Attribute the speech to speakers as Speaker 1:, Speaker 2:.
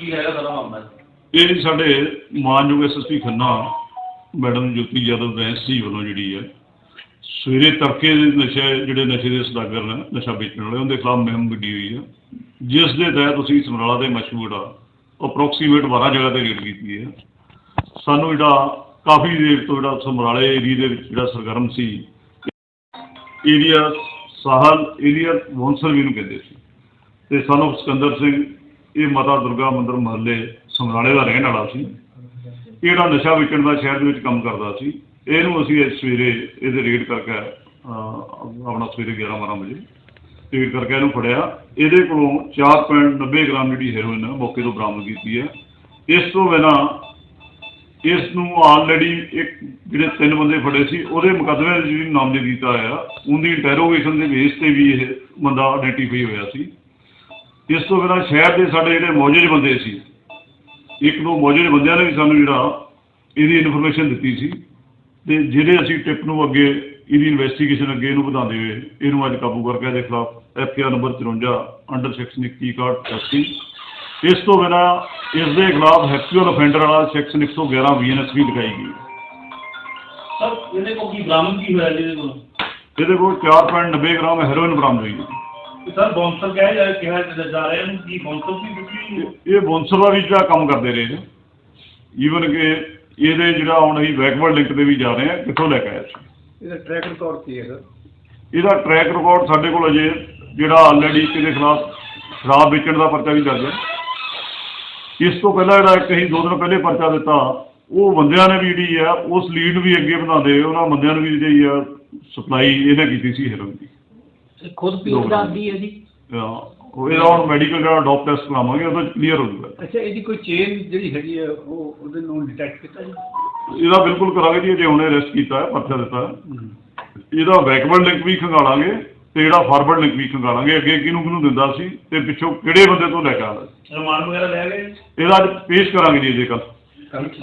Speaker 1: ਕੀ ਹੈਗਾ ਸਾਰਾ ਮਾਮਲਾ?
Speaker 2: ਇਹ ਜੀ ਸਾਡੇ ਮਾਨਯੋਗ ਐਸਐਸਪੀ ਖੰਨਾ, ਮੈਡਮ ਜੋਤੀ ਯਾਦਵ ਬੈਂਸ ਵੱਲੋਂ ਜਿਹੜੀ ਹੈ, ਸਵੇਰੇ ਤੜਕੇ ਦੇ ਨਸ਼ੇ, ਜਿਹੜੇ ਨਸ਼ੇ ਦੇ ਸਦਾਗਰ ਨੇ, ਨਸ਼ਾ ਵੇਚਣ ਵਾਲੇ, ਉਹਦੇ ਖਿਲਾਫ ਮੁਹਿੰਮ ਵਿੱਢੀ ਹੋਈ ਹੈ। ਜਿਸ ਦੇ ਤਹਿਤ ਅਸੀਂ ਸਮਰਾਲਾ ਦੇ ਮਸ਼ਹੂਰ ਅਪਰੋਕਸੀਮੇਟ 12 ਜਗ੍ਹਾ ਤੇ ਰੇਡ ਕੀਤੀ ਹੈ। ਸਾਨੂੰ ਜਿਹੜਾ ਕਾਫੀ ਦੇਰ ਤੋਂ ਜਿਹੜਾ ਸਮਰਾਲੇ ਏਰੀਆ ਦੇ ਵਿੱਚ ਜਿਹੜਾ ਸਰਗਰਮ ਸੀ, ਏਰੀਆ ਸਾਹਲ, ਏਰੀਆ ਵੌਂਸਰ ਵੀ ਨੂੰ ਕਹਿੰਦੇ ਸੀ। ਤੇ ਸਾਨੂੰ ਸਿਕੰਦਰ ਸਿੰਘ ਇਹ ਮਾਤਾ ਦੁਰਗਾ ਮੰਦਿਰ ਮਹੱਲੇ ਸਮਰਾਲੇ ਦਾ ਰਹਿਣ ਵਾਲਾ ਸੀ। ਇਹ ਨਸ਼ਾ ਵੇਚਣ ਦਾ ਸ਼ਹਿਰ ਦੇ ਵਿੱਚ ਕੰਮ ਕਰਦਾ ਸੀ। ਇਹਨੂੰ ਅਸੀਂ ਅੱਜ ਸਵੇਰੇ ਇਹਦੇ ਰੇਡ ਕਰਕੇ ਆਪਣਾ ਸਵੇਰੇ 11 12 ਵਜੇ ਰੇਡ ਕਰਕੇ ਇਹਨੂੰ ਫੜਿਆ। ਇਹਦੇ ਕੋਲੋਂ 4.90 ਗ੍ਰਾਮ ਜਿਹੜੀ ਹੈਰੋਇਨ ਮੌਕੇ ਤੋਂ ਬਰਾਮਦ ਕੀਤੀ ਹੈ। ਇਸ ਤੋਂ ਬਿਨਾਂ ਇਸ ਨੂੰ ਆਲਰੇਡੀ ਇੱਕ ਜਿਹੜੇ ਤਿੰਨ ਬੰਦੇ ਫੜੇ ਸੀ, ਉਹਦੇ ਮੁਕੱਦਮੇ ਵਿੱਚ ਜਿਹੜੀ ਨਾਮਜ਼ਦ ਕੀਤਾ ਹੋਇਆ, ਉਹਦੀ ਇੰਟਰੋਗੇਸ਼ਨ ਦੇ ਬੇਸ ਤੇ ਵੀ ਇਹ ਬੰਦਾ ਆਇਡੈਂਟੀਫਾਈ ਹੋਇਆ ਸੀ। ਇਸ ਤੋਂ ਬਿਨਾਂ ਸ਼ਹਿਰ ਦੇ ਸਾਡੇ ਜਿਹੜੇ ਮੌਜੂਦ ਬੰਦੇ ਸੀ ਇੱਕ ਦੋ ਮੌਜੂਦ ਬੰਦਿਆਂ ਨੇ ਵੀ ਸਾਨੂੰ ਜਿਹੜਾ ਇਹਦੀ ਇਨਫੋਰਮੇਸ਼ਨ ਦਿੱਤੀ ਸੀ ਤੇ ਜਿਹੜੇ ਅਸੀਂ ਟਿਪ ਨੂੰ ਅੱਗੇ ਇਹਦੀ ਇਨਵੈਸਟੀਗੇਸ਼ਨ ਅੱਗੇ ਇਹਨੂੰ ਵਧਾਉਂਦੇ ਹੋਏ ਇਹਨੂੰ ਅੱਜ ਕਾਬੂ ਕਰਕੇ ਇਹਦੇ ਖਿਲਾਫ F R number 54 under section 21 ਕਾਰਡ 88 ਇਸ ਤੋਂ ਬਿਨਾਂ ਇਸ ਦੇ ਖਿਲਾਫ ਹੈਕਚੁਅਲ ਅਫੈਂਡਰ ਵਾਲਾ ਸੈਕਸ਼ਨ 111 ਬੀਐਨਐਸ ਵੀ ਲਗਾਈ ਗਈ।
Speaker 1: ਸਰ ਇਹਦੇ ਕੋਲ ਕੀ ਬਰਾਮਦ ਕੀ ਹੋਇਆ ਜਿਹਦੇ ਕੋਲ?
Speaker 2: ਇਹਦੇ ਕੋਲ 4.90 ਗ੍ਰਾਮ ਹੈਰੋਇਨ ਬਰਾਮਦ ਹੋਈ। ਹੈ
Speaker 1: ਸਰ ਬੌਂਸਰ ਕਿਹਾ ਜਾ ਕਿਹਾ ਜਾ ਰਿਹਾ ਇਹਨੂੰ ਕੀ ਬੌਂਸਰ ਸੀ ਤੁਸੀਂ
Speaker 2: ਇਹ- ਬੌਂਸਰ ਦਾ ਵੀ ਜਿਹੜਾ ਕੰਮ ਕਰਦੇ ਰਹੇ ਨੇ। ਈਵਨ ਕਿ ਇਹਦੇ ਜਿਹੜਾ ਹੁਣ ਅਸੀਂ ਬੈਕਵਰਡ ਲਿੰਕ ਤੇ ਵੀ ਜਾ ਰਹੇ ਹਾਂ ਕਿੱਥੋਂ ਲੈ ਕੇ ਆਏ ਸੀ?
Speaker 3: ਇਹਦਾ ਟਰੈਕ ਰਿਕਾਰਡ ਕੀ ਹੈਗਾ
Speaker 2: ਇਹਦਾ ਟਰੈਕ ਰਿਕਾਰਡ ਸਾਡੇ ਕੋਲ ਅਜੇ ਜਿਹੜਾ ਆਲਰੇਡੀ ਇਹਦੇ ਖਿਲਾਫ ਸ਼ਰਾਬ ਵੇਚਣ ਦਾ ਪਰਚਾ ਵੀ ਦਰਜ ਹੈ ਇਸ ਤੋਂ ਪਹਿਲਾਂ ਜਿਹੜਾ ਇੱਕ ਅਸੀਂ ਦੋ ਦਿਨ ਪਹਿਲੇ ਪਰਚਾ ਦਿੱਤਾ ਉਹ ਬੰਦਿਆਂ ਨੇ ਵੀ ਜਿਹੜੀ ਆ ਉਸ ਲੀਡ ਵੀ ਅੱਗੇ ਬਣਾਉਂਦੇ ਉਹਨਾਂ ਬੰਦਿਆਂ ਨੂੰ ਵੀ ਜਿਹੜੀ ਆ ਸਪਲਾਈ ਇਹਨੇ ਕੀਤੀ ਸੀ ਹੈਰੋਇਨ ਦੀ।
Speaker 4: ਖੁਦ ਪੀਣ ਦਾ ਆਦੀ ਹੈ ਜੀ।
Speaker 2: ਅਹ ਉਹ ਇਹਦਾ ਹੁਣ ਮੈਡੀਕਲ ਜਿਹੜਾ ਡੋਪ ਟੈਸਟ ਕਰਾਵਾਂਗੇ ਉਹਦਾ ਕਲੀਅਰ ਹੋ ਜਾਊਗਾ।
Speaker 3: ਅੱਛਾ ਇਹਦੀ ਕੋਈ ਚੇਨ ਜਿਹੜੀ ਹੈਗੀ ਹੈ ਉਹ ਉਹਦੇ ਨੂੰ ਡਿਟੈਕਟ ਕੀਤਾ ਜੀ?
Speaker 2: ਇਹਦਾ ਬਿਲਕੁਲ ਕਰਾਂਗੇ ਜੀ ਜੇ ਹੁਣੇ ਅਰੈਸਟ ਕੀਤਾ ਹੈ ਪਰਚਾ ਦਿੱਤਾ ਹੈ। ਇਹਦਾ ਬੈਕਵਰਡ ਲਿੰਕ ਵੀ ਖੰਗਾਲਾਂਗੇ ਤੇ ਜਿਹੜਾ ਫਾਰਵਰਡ ਲਿੰਕ ਵੀ ਖੰਗਾਲਾਂਗੇ ਅੱਗੇ ਕਿਹਨੂੰ ਕਿਹਨੂੰ ਦਿੰਦਾ ਸੀ ਤੇ ਪਿੱਛੋਂ ਕਿਹੜੇ ਬੰਦੇ ਤੋਂ ਲੈ ਕੇ ਆਇਆ
Speaker 1: ਰਿਮਾਂਡ ਵਗੈਰਾ ਲੈ ਗਏ?
Speaker 2: ਇਹਦਾ ਅੱਜ ਪੇਸ਼ ਕਰਾਂਗੇ ਜੀ ਇਹਦੇ ਕੱਲ